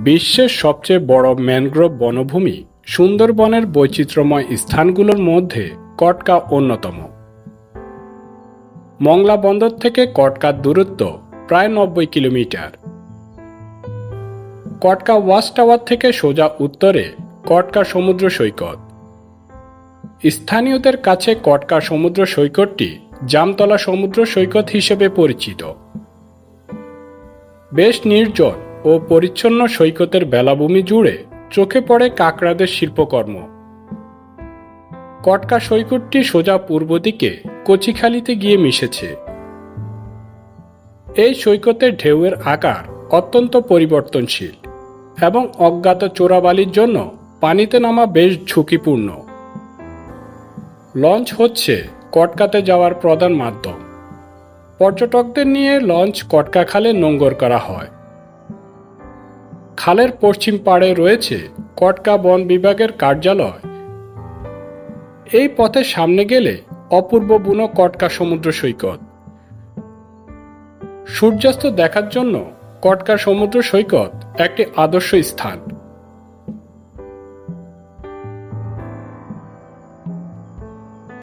বিশ্বের সবচেয়ে বড় ম্যানগ্রোভ বনভূমি সুন্দরবনের বৈচিত্র্যময় স্থানগুলোর মধ্যে কটকা অন্যতম। মংলা বন্দর থেকে কটকার দূরত্ব প্রায় নব্বই কিলোমিটার। কটকা ওয়াচ টাওয়ার থেকে সোজা উত্তরে কটকা সমুদ্র সৈকত। স্থানীয়দের কাছে কটকা সমুদ্র সৈকতটি জামতলা সমুদ্র সৈকত হিসেবে পরিচিত। বেশ নির্জন ও পরিচ্ছন্ন সৈকতের বেলাভূমি জুড়ে চোখে পড়ে কাকড়াদের শিল্পকর্ম। কটকা সৈকতটি সোজা পূর্ব দিকে কচিখালিতে গিয়ে মিশেছে। এই সৈকতের ঢেউয়ের আকার অত্যন্ত পরিবর্তনশীল এবং অজ্ঞাত চোরাবালির জন্য পানিতে নামা বেশ ঝুঁকিপূর্ণ। লঞ্চ হচ্ছে কটকাতে যাওয়ার প্রধান মাধ্যম। পর্যটকদের নিয়ে লঞ্চ কটকা খালে নোঙ্গর করা হয়। খালের পশ্চিম পাড়ে রয়েছে কটকা বন বিভাগের কার্যালয়। এই পথে সামনে গেলে অপূর্ব বুনো কটকা সমুদ্র সৈকত। সূর্যাস্ত দেখার জন্য কটকা সমুদ্র সৈকত একটি আদর্শ স্থান।